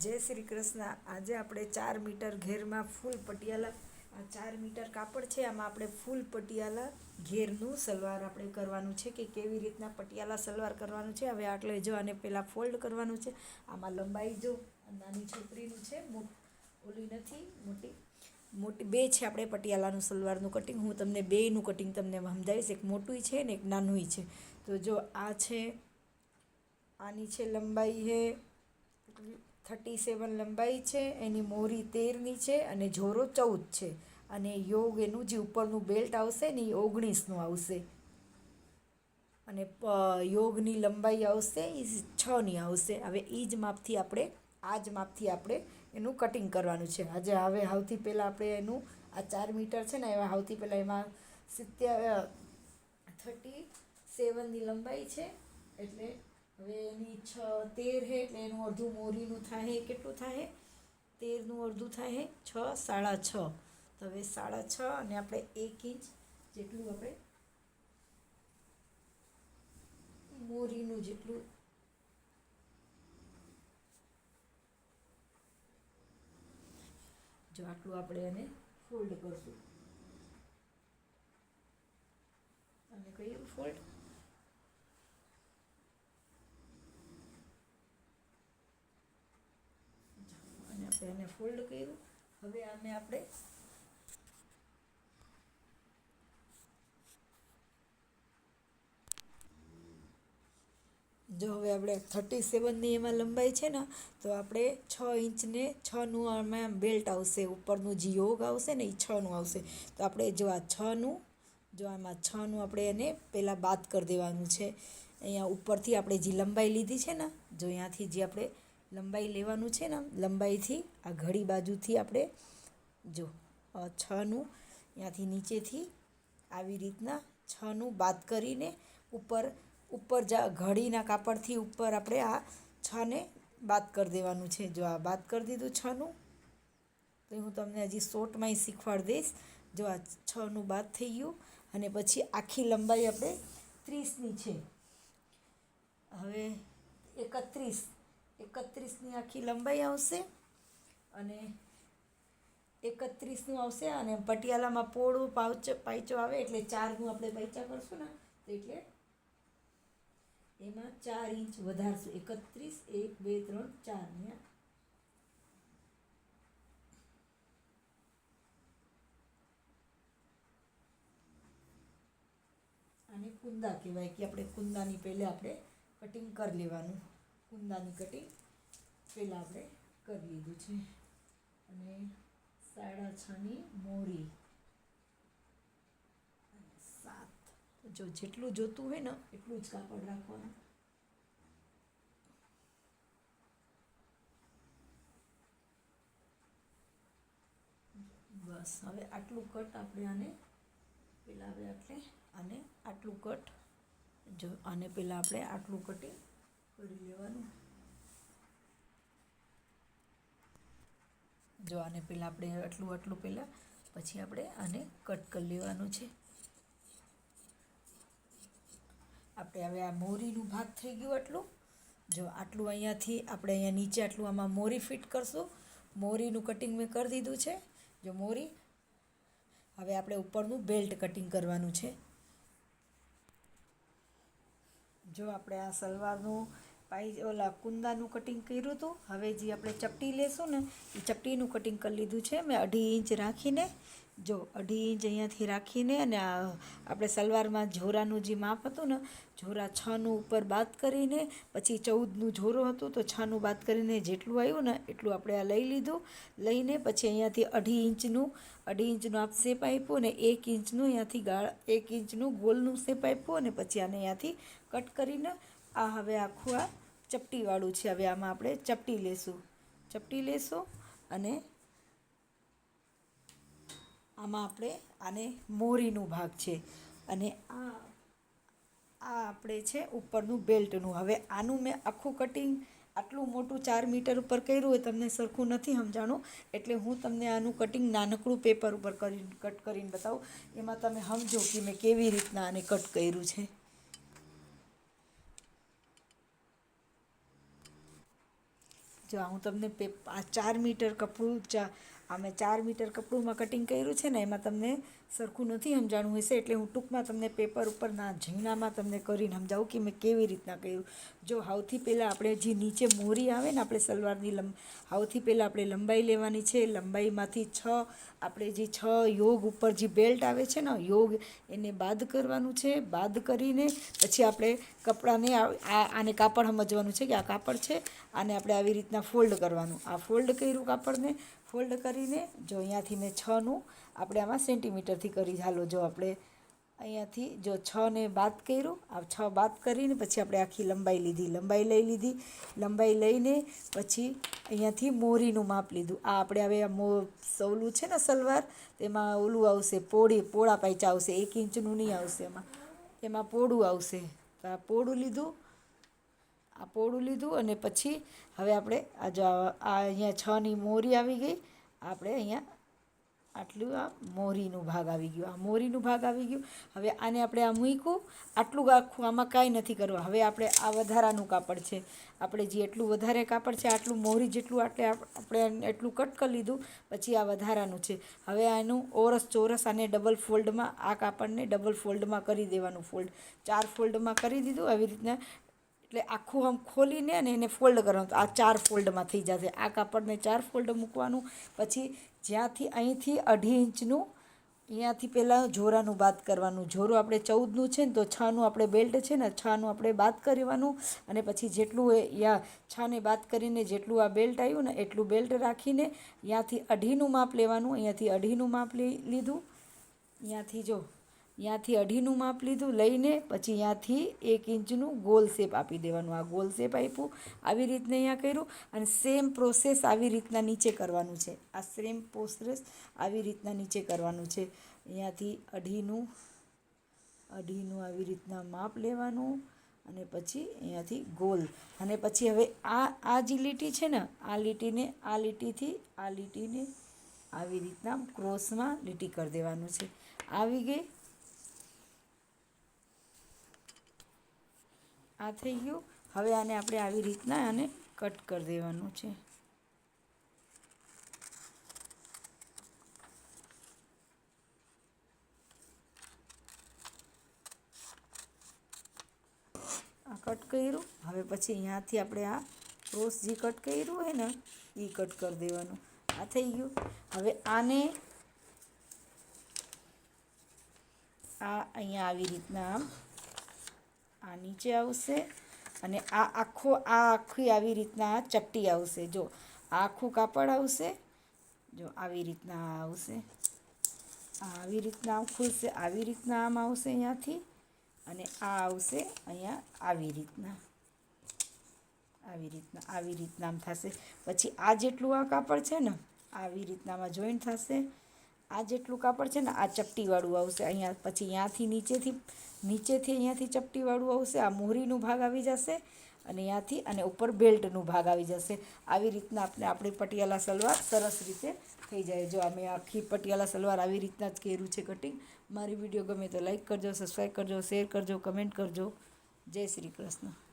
જય શ્રી કૃષ્ણ. આજે આપણે ચાર મીટર ઘેરમાં ફૂલ પટિયાલા, આ ચાર મીટર કાપડ છે, આમાં આપણે ફૂલ પટિયાલા ઘેરનું સલવાર આપણે કરવાનું છે કે કેવી રીતના પટિયાલા સલવાર કરવાનું છે. હવે આટલે જો આને પહેલાં ફોલ્ડ કરવાનું છે. આમાં લંબાઈ જો નાની છોકરીનું છે ઓલી નથી, મોટી. મોટી બે છે આપણે પટિયાલાનું સલવારનું કટિંગ. હું તમને બેયનું કટિંગ તમને સમજાવીશ. એક મોટું છે ને એક નાનું છે. તો જો આ છે, આની છે લંબાઈ છે થર્ટી સેવન લંબાઈ છે, એની મોરી તેરની છે અને જોરો ચૌદ છે. અને યોગ એનું જે ઉપરનું બેલ્ટ આવશે ને એ ઓગણીસનું આવશે. અને યોગની લંબાઈ આવશે, એ છની આવશે. હવે એ જ માપથી આપણે, આ જ માપથી આપણે એનું કટિંગ કરવાનું છે. આજે હવે સૌથી પહેલાં આપણે એનું, આ ચાર મીટર છે ને, એમાં સૌથી પહેલાં એમાં સિત્તેર થર્ટી સેવનની લંબાઈ છે. એટલે હવે એની છ તેર હે એટલે એનું અડધું મોરીનું થાય કેટલું થાય તેરનું અડધું થાય છ, સાડા છ. તો હવે સાડા છ અને આપણે એક ઇંચ જેટલું આપણે મોરીનું જેટલું જો આટલું આપણે એને ફોલ્ડ કરશું. અને કયું ફોલ્ડ આપણે એને ફોલ્ડ કર્યું. હવે આને આપણે જો હવે આપણે થર્ટી સેવનની એમાં લંબાઈ છે ને, તો આપણે છ ઇંચને છનું આમાં બેલ્ટ આવશે, ઉપરનું જે યોગ આવશે ને એ છનું આવશે. તો આપણે જો આ છનું, જો આમાં છનું આપણે એને પહેલાં બાદ કરી દેવાનું છે. અહીંયા ઉપરથી આપણે જે લંબાઈ લીધી છે ને, જો અહીંયાથી જે આપણે લંબાઈ લેવાનું છે ને લંબાઈથી આ ઘડી બાજુથી આપણે, જો છનું ત્યાંથી નીચેથી આવી રીતના છનું બાદ કરીને ઉપર ઉપર જા, ઘડીના કાપડથી ઉપર આપણે આ છને બાદ કરી દેવાનું છે. જો આ બાદ કરી દીધું છનું, તો હું તમને હજી શોર્ટમાં શીખવાડી દઈશ. જો આ છનું બાદ થઈ ગયું અને પછી આખી લંબાઈ આપણે ત્રીસની છે. હવે એકત્રીસ. એકત્રીસની આખી લંબાઈ આવશે અને એકત્રીસનું આવશે અને પટિયાલામાં પોળું પાઉચ પાયચો આવે એટલે ચારનું આપણે પાયચા કરશું ને, તો એટલે એમાં ચાર ઇંચ વધારશું. એકત્રીસ, એક, બે, ત્રણ, ચાર. ને આને કુંદા કહેવાય કે આપણે કુંદાની પહેલે આપણે કટિંગ કરી લેવાનું. કુંદાની કટિંગ પહેલાં આપણે કરી લીધું છે. અને સાડા છની મોરી. સાત. જો જેટલું જોતું હોય ને, એટલું જ કાપડ રાખવાનું. બસ, હવે આટલું કટ આપણે આને, પહેલાં હવે આટલે આને આટલું કટ જો આને પહેલાં આપણે આટલું કટિંગ કરી લેવાનું. જો આને પહેલાં આપણે આટલું આટલું પહેલાં પછી આપણે આને કટ કરી લેવાનું છે. આપણે હવે આ મોરીનું ભાગ થઈ ગયું આટલું. જો આટલું અહીંયાથી આપણે અહીંયા નીચે આટલું આમાં મોરી ફિટ કરશું. મોરીનું કટિંગ મેં કરી દીધું છે. જો મોરી, હવે આપણે ઉપરનું બેલ્ટ કટિંગ કરવાનું છે. જો આપણે આ સલવારનું પાઈ ઓલા કુંદાનું કટિંગ કર્યું હતું, હવે જે આપણે ચપટી લેશું ને, એ ચપટીનું કટિંગ કરી લીધું છે. મેં અઢી ઇંચ રાખીને, જો અઢી ઇંચ અહીંયાથી રાખીને અને આપણે સલવારમાં ઝોરાનું જે માપ હતું ને ઝોરા છનું ઉપર બાદ કરીને, પછી ચૌદનું ઝોરો હતું, તો છનું બાદ કરીને જેટલું આવ્યું ને, એટલું આપણે આ લઈ લીધું. લઈને પછી અહીંયાથી અઢી ઇંચનું અઢી ઇંચનું આપ શેપ આપ્યું અને એક ઇંચનું અહીંયાથી ગાળ, એક ઇંચનું ગોલનું શેપ આપ્યું અને પછી આને અહીંયાથી કટ કરીને આ હવે આખું આ ચપટીવાળું છે. હવે આમાં આપણે ચપટી લેશું. ચપટી લેશું અને આમાં આપણે આને મોરીનું ભાગ છે. અને આ આ આપણે છે ઉપરનું બેલ્ટનું. હવે આનું મેં આખું કટિંગ આટલું મોટું ચાર મીટર ઉપર કર્યું હોય તમને સરખું નથી સમજાણું. એટલે હું તમને આનું કટિંગ નાનકડું પેપર ઉપર કરી, કટ કરીને બતાવું. એમાં તમે સમજો કે મેં કેવી રીતના આને કટ કર્યું છે. જો હું તમને આ ચાર મીટર કપડું ચા અમે ચાર મીટર કપડુંમાં કટિંગ કર્યું છે ને, એમાં તમને સરખું નથી સમજાણું હશે એટલે હું ટૂંકમાં તમને પેપર ઉપરના ઝીણામાં તમને કરીને સમજાવું કે મેં કેવી રીતના કર્યું. જો હાવથી પહેલાં આપણે જે નીચે મોરી આવે ને આપણે સલવારની લંબ સૌથી પહેલાં આપણે લંબાઈ લેવાની છે. લંબાઈમાંથી છ, આપણે જે છ યોગ ઉપર જે બેલ્ટ આવે છે ને, યોગ એને બાદ કરવાનું છે. બાદ કરીને પછી આપણે કપડાને આને કાપડ સમજવાનું છે કે આ કાપડ છે. આને આપણે આવી રીતના ફોલ્ડ કરવાનું. આ ફોલ્ડ કર્યું કાપડને. ફોલ્ડ કરીને જો અહીંયાથી મેં છનું આપણે આમાં સેન્ટીમીટરથી કરી હાલો, જો આપણે અહીંયાથી જો છને બાદ કર્યું, આ છ બાદ કરીને પછી આપણે આખી લંબાઈ લીધી. લંબાઈ લઈ લીધી. લંબાઈ લઈને પછી અહીંયાથી મોરીનું માપ લીધું. આ આપણે હવે આ મો સવલું છે ને સલવાર, તેમાં ઓલું આવશે, પોળી, પોળા પાયચા આવશે. એક ઇંચનું નહીં આવશે એમાં. એમાં પોળું આવશે. તો આ પોળું લીધું. આ પોળું લીધું અને પછી હવે આપણે આ જો આ અહીંયા છની મોરી આવી ગઈ. આપણે અહીંયા આટલું આ મોરીનું ભાગ આવી ગયું. આ મોરીનું ભાગ આવી ગયું. હવે આને આપણે આ મૂક્યું. આટલું આખું આમાં કાંઈ નથી કરવા. હવે આપણે આ વધારાનું કાપડ છે. આપણે જે એટલું વધારે કાપડ છે, આટલું મોરી જેટલું આટલે આપણે એટલું કટ કરી લીધું, પછી આ વધારાનું છે. હવે આનું ઓરસ ચોરસ આને ડબલ ફોલ્ડમાં આ કાપડને ડબલ ફોલ્ડમાં કરી દેવાનું ફોલ્ડ ચાર ફોલ્ડમાં કરી દીધું. આવી રીતના એટલે આખું આમ ખોલીને અને એને ફોલ્ડ કરવાનું. આ ચાર ફોલ્ડમાં થઈ જશે. આ કાપડને ચાર ફોલ્ડ મૂકવાનું. પછી જ્યાંથી અહીંથી અઢી ઇંચનું, અહીંયાથી પહેલાં જોરાનું બાદ કરવાનું. જોરું આપણે ચૌદનું છે ને, તો છનું આપણે બેલ્ટ છે ને, છનું આપણે બાદ કરવાનું. અને પછી જેટલું એ યા છને બાદ કરીને જેટલું આ બેલ્ટ આવ્યું ને, એટલું બેલ્ટ રાખીને અહીંયાથી અઢીનું માપ લેવાનું. અહીંયાથી અઢીનું માપ લઈ લીધું. ત્યાંથી જો ત્યાંથી અઢીનું માપ લીધું લઈને પછી ત્યાંથી એક ઇંચનું ગોલ શેપ આપી દેવાનું. આ ગોલ શેપ આપ્યું, આવી રીતને અહીંયા કર્યું અને સેમ પ્રોસેસ આવી રીતના નીચે કરવાનું છે. આ સેમ પ્રોસેસ આવી રીતના નીચે કરવાનું છે. અહીંયાથી અઢીનું અઢીનું આવી રીતના માપ લેવાનું અને પછી અહીંયાથી ગોલ. અને પછી હવે આ આ જે લીટી છે ને, આ લીટીને, આ લીટીથી, આ લીટીને આવી રીતના ક્રોસમાં લીટી કરી દેવાનું છે. આવી ગઈ આ થઈ ગયું. હવે આને આપણે આવી રીતના આને કટ કરી દેવાનું છે. આ કટ કર્યું. હવે પછી અહીંયાથી આપણે આ ક્રોસ જે કટ કર્યું હોય ને એ કટ કરી દેવાનું. આ થઈ ગયું. હવે આને આ અહીંયા આવી રીતના આમ આ નીચે આવશે અને આ આખો, આ આખી આવી રીતના ચપટી આવશે. જો આ આખું કાપડ આવશે, જો આવી રીતના આવશે. આવી રીતના આમ ખુલશે, આવી રીતના આમ આવશે અહીંયાથી અને આ આવશે અહીંયા આવી રીતના. આવી રીતના આવી રીતના આમ થશે. પછી આ જેટલું આ કાપડ છે ને, આવી રીતનામાં જોઈન્ટ થશે. આ જેટલું કાપડ છે ને, આ ચપટીવાળું આવશે. અહીંયા પછી અહીંયાથી નીચેથી નીચેથી અહીંયાથી ચપટીવાળું આવશે, આ મોહરીનું ભાગ આવી જશે અને અહીંયાથી અને ઉપર બેલ્ટનું ભાગ આવી જશે. આવી રીતના આપણે આપણી પટિયાલા સલવાર સરસ રીતે થઈ જાય. જો અમે આખી પટિયાલા સલવાર આવી રીતના જ કર્યું છે કટિંગ. મારી વીડિયો ગમે તો લાઈક કરજો, સબસ્ક્રાઈબ કરજો, શેર કરજો, કમેન્ટ કરજો. જય શ્રી કૃષ્ણ.